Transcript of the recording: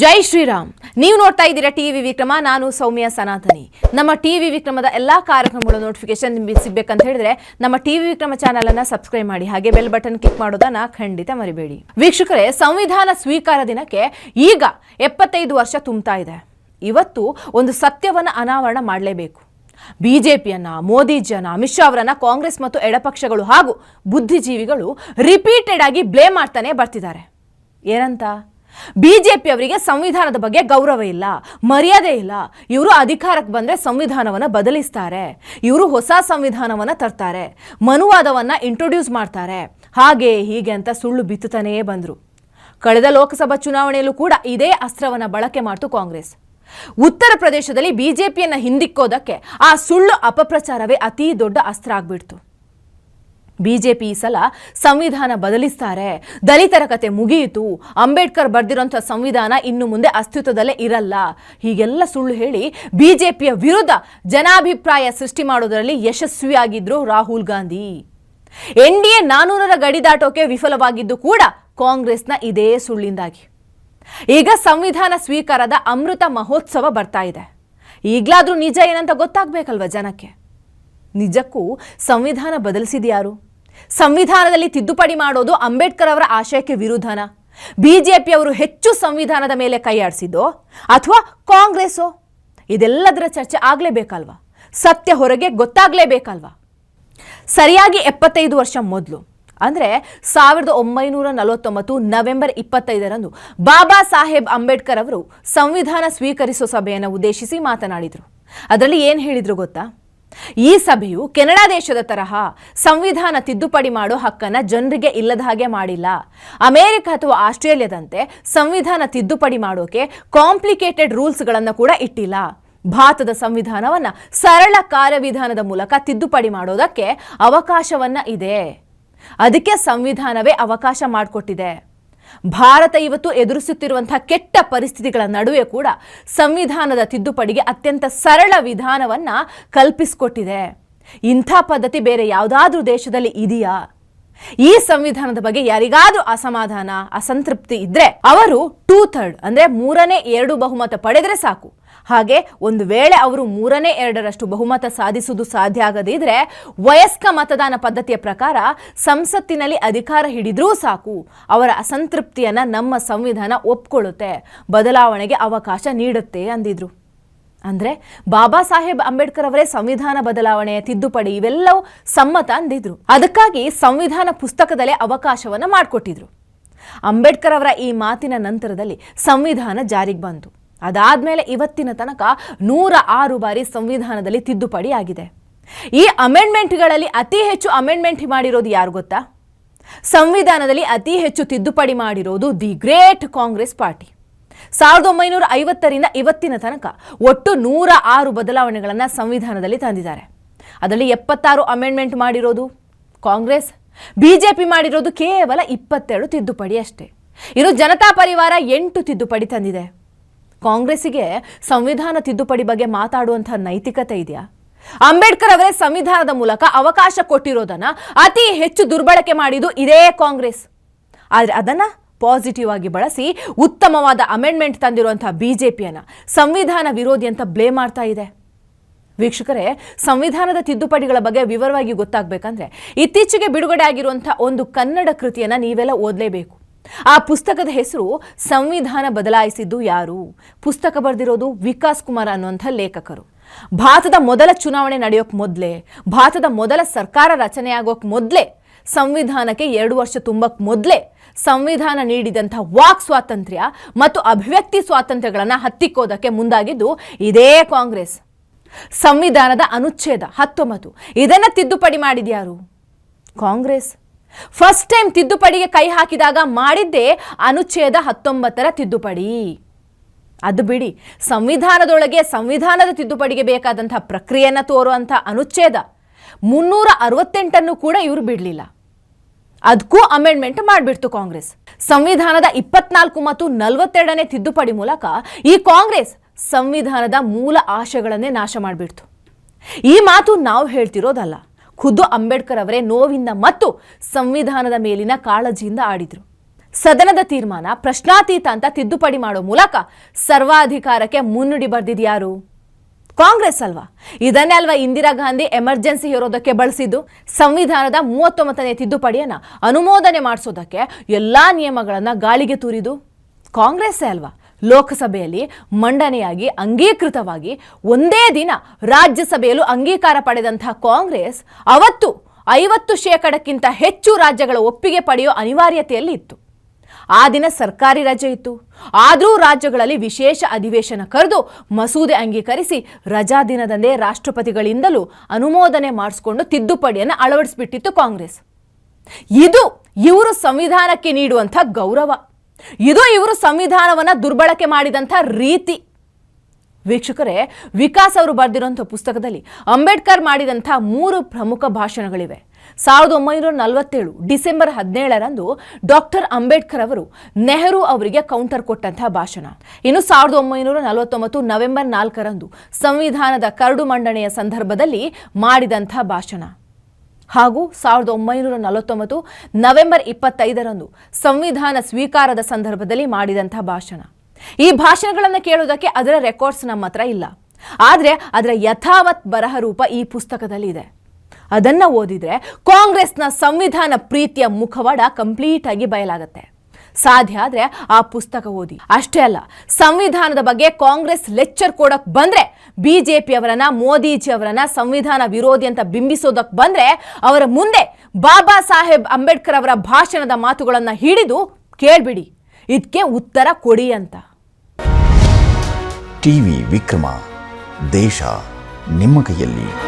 ಜೈ ಶ್ರೀರಾಮ್. ನೀವು ನೋಡ್ತಾ ಇದ್ದೀರಾ ಟಿವಿ ವಿಕ್ರಮ, ನಾನು ಸೌಮ್ಯ ಸನಾತನಿ. ನಮ್ಮ ಟಿ ವಿ ವಿಕ್ರಮದ ಎಲ್ಲ ಕಾರ್ಯಕ್ರಮಗಳ ನೋಟಿಫಿಕೇಶನ್ ನಿಮಗೆ ಸಿಗ್ಬೇಕಂತ ಹೇಳಿದ್ರೆ ನಮ್ಮ ಟಿ ವಿ ವಿಕ್ರಮ ಚಾನಲ್ ಅನ್ನ ಸಬ್ಸ್ಕ್ರೈಬ್ ಮಾಡಿ, ಹಾಗೆ ಬೆಲ್ ಬಟನ್ ಕ್ಲಿಕ್ ಮಾಡೋದನ್ನ ಖಂಡಿತ ಮರಿಬೇಡಿ. ವೀಕ್ಷಕರೇ, ಸಂವಿಧಾನ ಸ್ವೀಕಾರ ದಿನಕ್ಕೆ ಈಗ ಎಪ್ಪತ್ತೈದು ವರ್ಷ ತುಂಬ್ತಾ ಇದೆ. ಇವತ್ತು ಒಂದು ಸತ್ಯವನ್ನ ಅನಾವರಣ ಮಾಡಲೇಬೇಕು. ಬಿಜೆಪಿಯನ್ನ, ಮೋದಿಜಿಯನ್ನ, ಅಮಿತ್ ಶಾ ಅವರನ್ನ ಕಾಂಗ್ರೆಸ್ ಮತ್ತು ಎಡಪಕ್ಷಗಳು ಹಾಗೂ ಬುದ್ಧಿಜೀವಿಗಳು ರಿಪೀಟೆಡ್ ಆಗಿ ಬ್ಲೇಮ್ ಮಾಡ್ತಾನೆ ಬರ್ತಿದ್ದಾರೆ. ಏನಂತ? ಬಿಜೆಪಿ ಅವರಿಗೆ ಸಂವಿಧಾನದ ಬಗ್ಗೆ ಗೌರವ ಇಲ್ಲ, ಮರ್ಯಾದೆ ಇಲ್ಲ. ಇವರು ಅಧಿಕಾರಕ್ಕೆ ಬಂದ್ರೆ ಸಂವಿಧಾನವನ್ನ ಬದಲಿಸ್ತಾರೆ. ಇವರು ಹೊಸ ಸಂವಿಧಾನವನ್ನ ತರ್ತಾರೆ. ಮನುವಾದವನ್ನ ಇಂಟ್ರೊಡ್ಯೂಸ್ ಮಾಡ್ತಾರೆ. ಹಾಗೆ ಹೀಗೆ ಅಂತ ಸುಳ್ಳು ಬಿತ್ತುತ್ತಾನೇ ಬಂದರು. ಕಳೆದ ಲೋಕಸಭಾ ಚುನಾವಣೆಯಲ್ಲೂ ಕೂಡ ಇದೇ ಅಸ್ತ್ರವನ್ನ ಬಳಕೆ ಮಾಡ್ತು ಕಾಂಗ್ರೆಸ್. ಉತ್ತರ ಪ್ರದೇಶದಲ್ಲಿ ಬಿಜೆಪಿಯನ್ನ ಹಿಂದಿಕ್ಕೋದಕ್ಕೆ ಆ ಸುಳ್ಳು ಅಪಪ್ರಚಾರವೇ ಅತಿ ದೊಡ್ಡ ಅಸ್ತ್ರ ಆಗ್ಬಿಡ್ತು. ಬಿಜೆಪಿ ಈ ಸಲ ಸಂವಿಧಾನ ಬದಲಿಸ್ತಾರೆ. ದಲಿತರ ಕತೆ ಮುಗಿಯಿತು. ಅಂಬೇಡ್ಕರ್ ಬರೆದಿರೋಂಥ ಸಂವಿಧಾನ ಇನ್ನು ಮುಂದೆ ಅಸ್ತಿತ್ವದಲ್ಲೇ ಇರಲ್ಲ. ಹೀಗೆಲ್ಲ ಸುಳ್ಳು ಹೇಳಿ ಬಿಜೆಪಿಯ ವಿರುದ್ಧ ಜನಾಭಿಪ್ರಾಯ ಸೃಷ್ಟಿ ಮಾಡೋದರಲ್ಲಿ ಯಶಸ್ವಿಯಾಗಿದ್ರು Rahul Gandhi. N D A ನಾನೂರರ ಗಡಿ ದಾಟೋಕೆ ವಿಫಲವಾಗಿದ್ದು ಕೂಡ ಕಾಂಗ್ರೆಸ್ನ ಇದೇ ಸುಳ್ಳಿಂದಾಗಿ. ಈಗ ಸಂವಿಧಾನ ಸ್ವೀಕಾರದ ಅಮೃತ ಮಹೋತ್ಸವ ಬರ್ತಾ ಇದೆ. ಈಗಲಾದ್ರೂ ನಿಜ ಏನಂತ ಗೊತ್ತಾಗ್ಬೇಕಲ್ವ ಜನಕ್ಕೆ? ನಿಜಕ್ಕೂ ಸಂವಿಧಾನ ಬದಲಿಸಿದ್ಯಾರು? ಸಂವಿಧಾನದಲ್ಲಿ ತಿದ್ದುಪಡಿ ಮಾಡೋದು ಅಂಬೇಡ್ಕರ್ ಅವರ ಆಶಯಕ್ಕೆ ವಿರುದ್ಧನ? ಬಿಜೆಪಿ ಅವರು ಹೆಚ್ಚು ಸಂವಿಧಾನದ ಮೇಲೆ ಕೈಯಾಡಿಸಿದ್ದೋ ಅಥವಾ ಕಾಂಗ್ರೆಸ್ಸೋ? ಇದೆಲ್ಲದರ ಚರ್ಚೆ ಆಗಲೇಬೇಕಲ್ವಾ? ಸತ್ಯ ಹೊರಗೆ ಗೊತ್ತಾಗಲೇಬೇಕಲ್ವಾ? ಸರಿಯಾಗಿ ಎಪ್ಪತ್ತೈದು ವರ್ಷ ಮೊದಲು, ಅಂದರೆ ಸಾವಿರದ ಒಂಬೈನೂರ ನಲವತ್ತೊಂಬತ್ತು ನವೆಂಬರ್ ಇಪ್ಪತ್ತೈದರಂದು ಬಾಬಾ ಸಾಹೇಬ್ ಅಂಬೇಡ್ಕರ್ ಅವರು ಸಂವಿಧಾನ ಸ್ವೀಕರಿಸೋ ಸಭೆಯನ್ನು ಉದ್ದೇಶಿಸಿ ಮಾತನಾಡಿದರು. ಅದರಲ್ಲಿ ಏನು ಹೇಳಿದ್ರು ಗೊತ್ತಾ? ಈ ಸಭೆಯು ಕೆನಡಾ ದೇಶದ ತರಹ ಸಂವಿಧಾನ ತಿದ್ದುಪಡಿ ಮಾಡೋ ಹಕ್ಕನ್ನು ಜನರಿಗೆ ಇಲ್ಲದ ಹಾಗೆ ಮಾಡಿಲ್ಲ. ಅಮೆರಿಕ ಅಥವಾ ಆಸ್ಟ್ರೇಲಿಯಾದಂತೆ ಸಂವಿಧಾನ ತಿದ್ದುಪಡಿ ಮಾಡೋಕೆ ಕಾಂಪ್ಲಿಕೇಟೆಡ್ ರೂಲ್ಸ್ಗಳನ್ನು ಕೂಡ ಇಟ್ಟಿಲ್ಲ. ಭಾರತದ ಸಂವಿಧಾನವನ್ನು ಸರಳ ಕಾರ್ಯವಿಧಾನದ ಮೂಲಕ ತಿದ್ದುಪಡಿ ಮಾಡೋದಕ್ಕೆ ಅವಕಾಶವನ್ನ ಇದೆ. ಅದಕ್ಕೆ ಸಂವಿಧಾನವೇ ಅವಕಾಶ ಮಾಡಿಕೊಟ್ಟಿದೆ. ಭಾರತ ಇವತ್ತು ಎದುರಿಸುತ್ತಿರುವಂತಹ ಕೆಟ್ಟ ಪರಿಸ್ಥಿತಿಗಳ ನಡುವೆ ಕೂಡ ಸಂವಿಧಾನದ ತಿದ್ದುಪಡಿಗೆ ಅತ್ಯಂತ ಸರಳ ವಿಧಾನವನ್ನ ಕಲ್ಪಿಸಿಕೊಟ್ಟಿದೆ. ಇಂಥ ಪದ್ಧತಿ ಬೇರೆ ಯಾವುದಾದ್ರೂ ದೇಶದಲ್ಲಿ ಇದೆಯಾ? ಈ ಸಂವಿಧಾನದ ಬಗ್ಗೆ ಯಾರಿಗಾದ್ರೂ ಅಸಮಾಧಾನ, ಅಸಂತೃಪ್ತಿ ಇದ್ರೆ ಅವರು ಟೂ ಥರ್ಡ್ ಅಂದ್ರೆ ಮೂರನೇ ಎರಡು ಬಹುಮತ ಪಡೆದ್ರೆ ಸಾಕು. ಹಾಗೆ ಒಂದು ವೇಳೆ ಅವರು ಮೂರನೇ ಎರಡರಷ್ಟು ಬಹುಮತ ಸಾಧಿಸುವುದು ಸಾಧ್ಯ ಆಗದಿದ್ರೆ ವಯಸ್ಕ ಮತದಾನ ಪದ್ಧತಿಯ ಪ್ರಕಾರ ಸಂಸತ್ತಿನಲ್ಲಿ ಅಧಿಕಾರ ಹಿಡಿದ್ರೂ ಸಾಕು. ಅವರ ಅಸಂತೃಪ್ತಿಯನ್ನ ನಮ್ಮ ಸಂವಿಧಾನ ಒಪ್ಕೊಳ್ಳುತ್ತೆ, ಬದಲಾವಣೆಗೆ ಅವಕಾಶ ನೀಡುತ್ತೆ ಅಂದಿದ್ರು. ಅಂದ್ರೆ ಬಾಬಾ ಸಾಹೇಬ್ ಅಂಬೇಡ್ಕರ್ ಅವರೇ ಸಂವಿಧಾನ ಬದಲಾವಣೆ, ತಿದ್ದುಪಡಿ ಇವೆಲ್ಲವೂ ಸಮ್ಮತ ಅಂದಿದ್ರು. ಅದಕ್ಕಾಗಿ ಸಂವಿಧಾನ ಪುಸ್ತಕದಲ್ಲೇ ಅವಕಾಶವನ್ನ ಮಾಡಿಕೊಟ್ಟಿದ್ರು. ಅಂಬೇಡ್ಕರ್ ಅವರ ಈ ಮಾತಿನ ನಂತರದಲ್ಲಿ ಸಂವಿಧಾನ ಜಾರಿಗೆ ಬಂತು. ಅದಾದ್ಮೇಲೆ ಇವತ್ತಿನ ತನಕ ನೂರ ಆರು ಬಾರಿ ಸಂವಿಧಾನದಲ್ಲಿ ತಿದ್ದುಪಡಿ ಆಗಿದೆ. ಈ ಅಮೆಂಡ್ಮೆಂಟ್ಗಳಲ್ಲಿ ಅತಿ ಹೆಚ್ಚು ಅಮೆಂಡ್ಮೆಂಟ್ ಮಾಡಿರೋದು ಯಾರು ಗೊತ್ತಾ? ಸಂವಿಧಾನದಲ್ಲಿ ಅತಿ ಹೆಚ್ಚು ತಿದ್ದುಪಡಿ ಮಾಡಿರೋದು ದಿ ಗ್ರೇಟ್ ಕಾಂಗ್ರೆಸ್ ಪಾರ್ಟಿ. ಸಾವಿರದ ಒಂಬೈನೂರ ಐವತ್ತರಿಂದ ಇವತ್ತಿನ ತನಕ ಒಟ್ಟು ನೂರ ಆರು ಬದಲಾವಣೆಗಳನ್ನು ಸಂವಿಧಾನದಲ್ಲಿ ತಂದಿದ್ದಾರೆ. ಅದರಲ್ಲಿ ಎಪ್ಪತ್ತಾರು ಅಮೆಂಡ್ಮೆಂಟ್ ಮಾಡಿರೋದು ಕಾಂಗ್ರೆಸ್, ಬಿಜೆಪಿ ಮಾಡಿರೋದು ಕೇವಲ ಇಪ್ಪತ್ತೆರಡು ತಿದ್ದುಪಡಿ ಅಷ್ಟೇ. ಇನ್ನು ಜನತಾ ಪರಿವಾರ ಎಂಟು ತಿದ್ದುಪಡಿ ತಂದಿದೆ. ಕಾಂಗ್ರೆಸ್ಸಿಗೆ ಸಂವಿಧಾನ ತಿದ್ದುಪಡಿ ಬಗ್ಗೆ ಮಾತಾಡುವಂತಹ ನೈತಿಕತೆ ಇದೆಯಾ? ಅಂಬೇಡ್ಕರ್ ಅವರೇ ಸಂವಿಧಾನದ ಮೂಲಕ ಅವಕಾಶ ಕೊಟ್ಟಿರೋದನ್ನ ಅತಿ ಹೆಚ್ಚು ದುರ್ಬಳಕೆ ಮಾಡಿದ್ದು ಇದೇ ಕಾಂಗ್ರೆಸ್. ಆದರೆ ಅದನ್ನ ಪಾಸಿಟಿವ್ ಆಗಿ ಬಳಸಿ ಉತ್ತಮವಾದ ಅಮೆಂಡ್ಮೆಂಟ್ ತಂದಿರುವಂತಹ ಬಿಜೆಪಿಯನ್ನು ಸಂವಿಧಾನ ವಿರೋಧಿ ಅಂತ ಬ್ಲೇಮ್ ಮಾಡ್ತಾ ಇದೆ. ವೀಕ್ಷಕರೇ, ಸಂವಿಧಾನದ ತಿದ್ದುಪಡಿಗಳ ಬಗ್ಗೆ ವಿವರವಾಗಿ ಗೊತ್ತಾಗಬೇಕಂದ್ರೆ ಇತ್ತೀಚೆಗೆ ಬಿಡುಗಡೆ ಆಗಿರುವಂತಹ ಒಂದು ಕನ್ನಡ ಕೃತಿಯನ್ನು ನೀವೆಲ್ಲ ಓದಲೇಬೇಕು. ಆ ಪುಸ್ತಕದ ಹೆಸರು ಸಂವಿಧಾನ ಬದಲಾಯಿಸಿದ್ದು ಯಾರು? ಪುಸ್ತಕ ಬರೆದಿರೋದು ವಿಕಾಸ್ ಕುಮಾರ್ ಅನ್ನುವಂಥ ಲೇಖಕರು. ಭಾರತದ ಮೊದಲ ಚುನಾವಣೆ ನಡೆಯೋಕ್ ಮೊದಲೇ, ಭಾರತದ ಮೊದಲ ಸರ್ಕಾರ ರಚನೆಯಾಗೋಕ್ಕೆ ಮೊದಲೇ ಸಂವಿಧಾನಕ್ಕೆ ಎರಡು ವರ್ಷ ತುಂಬಕ್ ಮೊದಲೇ ಸಂವಿಧಾನ ನೀಡಿದಂಥ ವಾಕ್ ಸ್ವಾತಂತ್ರ್ಯ ಮತ್ತು ಅಭಿವ್ಯಕ್ತಿ ಸ್ವಾತಂತ್ರ್ಯಗಳನ್ನು ಹತ್ತಿಕ್ಕೋದಕ್ಕೆ ಮುಂದಾಗಿದ್ದು ಇದೇ ಕಾಂಗ್ರೆಸ್. ಸಂವಿಧಾನದ ಅನುಚ್ಛೇದ ಹತ್ತೊಂಬತ್ತು. ಇದನ್ನ ತಿದ್ದುಪಡಿ ಮಾಡಿದ್ಯಾರು? ಕಾಂಗ್ರೆಸ್. ಫಸ್ಟ್ ಟೈಮ್ ತಿದ್ದುಪಡಿಗೆ ಕೈ ಹಾಕಿದಾಗ ಮಾಡಿದ್ದೇ ಅನುಚ್ಛೇದ ಹತ್ತೊಂಬತ್ತರ ತಿದ್ದುಪಡಿ. ಅದು ಬಿಡಿ. ಸಂವಿಧಾನದೊಳಗೆ ಸಂವಿಧಾನದ ತಿದ್ದುಪಡಿಗೆ ಬೇಕಾದಂಥ ಪ್ರಕ್ರಿಯೆಯನ್ನು ತೋರುವಂಥ ಅನುಚ್ಛೇದ. ಮುನ್ನೂರ ಅರವತ್ತೆಂಟನ್ನು ಕೂಡ ಇವರು ಬಿಡಲಿಲ್ಲ. ಅದಕ್ಕೂ ಅಮೆಂಡ್ಮೆಂಟ್ ಮಾಡಿಬಿಡ್ತು ಕಾಂಗ್ರೆಸ್. ಸಂವಿಧಾನದ ಇಪ್ಪತ್ನಾಲ್ಕು ಮತ್ತು ನಲವತ್ತೆರಡನೇ ತಿದ್ದುಪಡಿ ಮೂಲಕ ಈ ಕಾಂಗ್ರೆಸ್ ಸಂವಿಧಾನದ ಮೂಲ ಆಶಯಗಳನ್ನೇ ನಾಶ ಮಾಡಿಬಿಡ್ತು. ಈ ಮಾತು ನಾವು ಹೇಳ್ತಿರೋದಲ್ಲ, ಖುದ್ದು ಅಂಬೇಡ್ಕರ್ ಅವರೇ ನೋವಿಂದ ಮತ್ತು ಸಂವಿಧಾನದ ಮೇಲಿನ ಕಾಳಜಿಯಿಂದ ಆಡಿದ್ರು. ಸದನದ ತೀರ್ಮಾನ ಪ್ರಶ್ನಾತೀತ ಅಂತ ತಿದ್ದುಪಡಿ ಮಾಡೋ ಮೂಲಕ ಸರ್ವಾಧಿಕಾರಕ್ಕೆ ಮುನ್ನುಡಿ ಬರೆದಿದ್ಯಾರು? ಕಾಂಗ್ರೆಸ್ ಅಲ್ವಾ? ಇದನ್ನೇ ಅಲ್ವಾ ಇಂದಿರಾ ಗಾಂಧಿ ಎಮರ್ಜೆನ್ಸಿ ಹೇರೋದಕ್ಕೆ ಬಳಸಿದ್ದು? ಸಂವಿಧಾನದ ಮೂವತ್ತೊಂಬತ್ತನೇ ತಿದ್ದುಪಡಿಯನ್ನು ಅನುಮೋದನೆ ಮಾಡಿಸೋದಕ್ಕೆ ಎಲ್ಲ ನಿಯಮಗಳನ್ನು ಗಾಳಿಗೆ ತೂರಿದು ಕಾಂಗ್ರೆಸ್ಸೇ ಅಲ್ವಾ? ಲೋಕಸಭೆಯಲ್ಲಿ ಮಂಡನೆಯಾಗಿ, ಅಂಗೀಕೃತವಾಗಿ ಒಂದೇ ದಿನ ರಾಜ್ಯಸಭೆಯಲ್ಲೂ ಅಂಗೀಕಾರ ಪಡೆದಂತಹ ಕಾಂಗ್ರೆಸ್ ಅವತ್ತು ಐವತ್ತು ಶೇಕಡಕ್ಕಿಂತ ಹೆಚ್ಚು ರಾಜ್ಯಗಳ ಒಪ್ಪಿಗೆ ಪಡೆಯೋ ಅನಿವಾರ್ಯತೆಯಲ್ಲಿ ಇತ್ತು. ಆ ದಿನ ಸರ್ಕಾರಿ ರಜೆ ಇತ್ತು. ಆದರೂ ರಾಜ್ಯಗಳಲ್ಲಿ ವಿಶೇಷ ಅಧಿವೇಶನ ಕರೆದು ಮಸೂದೆ ಅಂಗೀಕರಿಸಿ ರಜಾ ದಿನದಂದೇ ರಾಷ್ಟ್ರಪತಿಗಳಿಂದಲೂ ಅನುಮೋದನೆ ಮಾಡಿಸ್ಕೊಂಡು ತಿದ್ದುಪಡಿಯನ್ನು ಅಳವಡಿಸಿಬಿಟ್ಟಿತ್ತು ಕಾಂಗ್ರೆಸ್. ಇದು ಇವರು ಸಂವಿಧಾನಕ್ಕೆ ನೀಡುವಂಥ ಗೌರವ. ಇದು ಇವರು ಸಂವಿಧಾನವನ್ನು ದುರ್ಬಳಕೆ ಮಾಡಿದಂಥ ರೀತಿ. ವೀಕ್ಷಕರೇ, ವಿಕಾಸ್ ಅವರು ಬರೆದಿರುವಂಥ ಪುಸ್ತಕದಲ್ಲಿ ಅಂಬೇಡ್ಕರ್ ಮಾಡಿದಂಥ ಮೂರು ಪ್ರಮುಖ ಭಾಷಣಗಳಿವೆ. ಸಾವಿರದ ಒಂಬೈನೂರ ನಲವತ್ತೇಳು ಡಿಸೆಂಬರ್ ಹದಿನೇಳರಂದು ಡಾಕ್ಟರ್ ಅಂಬೇಡ್ಕರ್ ಅವರು ನೆಹರು ಅವರಿಗೆ ಕೌಂಟರ್ ಕೊಟ್ಟಂತಹ ಭಾಷಣ. ಇನ್ನು ಸಾವಿರದ ಒಂಬೈನೂರ ನಲವತ್ತೊಂಬತ್ತು ನವೆಂಬರ್ ನಾಲ್ಕರಂದು ಸಂವಿಧಾನದ ಕರಡು ಮಂಡನೆಯ ಸಂದರ್ಭದಲ್ಲಿ ಮಾಡಿದಂಥ ಭಾಷಣ. ಹಾಗೂ ಸಾವಿರದ ಒಂಬೈನೂರ ನಲವತ್ತೊಂಬತ್ತು ನವೆಂಬರ್ ಇಪ್ಪತ್ತೈದರಂದು ಸಂವಿಧಾನ ಸ್ವೀಕಾರದ ಸಂದರ್ಭದಲ್ಲಿ ಮಾಡಿದಂಥ ಭಾಷಣ. ಈ ಭಾಷಣಗಳನ್ನು ಕೇಳುವುದಕ್ಕೆ ಅದರ ರೆಕಾರ್ಡ್ಸ್ ನಮ್ಮ ಹತ್ರ ಇಲ್ಲ. ಆದರೆ ಅದರ ಯಥಾವತ್ ಬರಹ ರೂಪ ಈ ಪುಸ್ತಕದಲ್ಲಿ ಇದೆ ಅದನ್ನ ಓದಿದ್ರೆ ಕಾಂಗ್ರೆಸ್ನ ಸಂವಿಧಾನ ಪ್ರೀತಿಯ ಮುಖವಾಡ ಕಂಪ್ಲೀಟ್ ಆಗಿ ಬಯಲಾಗತ್ತೆ. ಸಾಧ್ಯ ಆದ್ರೆ ಆ ಪುಸ್ತಕ ಓದಿ. ಅಷ್ಟೇ ಅಲ್ಲ, ಸಂವಿಧಾನದ ಬಗ್ಗೆ ಕಾಂಗ್ರೆಸ್ ಲೆಕ್ಚರ್ ಕೊಡಕ್ ಬಂದ್ರೆ, ಬಿಜೆಪಿ ಅವರನ್ನ, ಮೋದಿಜಿ ಅವರನ್ನ, ಸಂವಿಧಾನ ವಿರೋಧಿ ಅಂತ ಬಿಂಬಿಸೋದಕ್ಕೆ ಬಂದ್ರೆ, ಅವರ ಮುಂದೆ ಬಾಬಾ ಸಾಹೇಬ್ ಅಂಬೇಡ್ಕರ್ ಅವರ ಭಾಷಣದ ಮಾತುಗಳನ್ನು ಹಿಡಿದು ಕೇಳ್ಬಿಡಿ. ಇದಕ್ಕೆ ಉತ್ತರ ಕೊಡಿ ಅಂತ. ಟಿವಿ ವಿಕ್ರಮ, ದೇಶ ನಿಮ್ಮ ಕೈಯಲ್ಲಿ.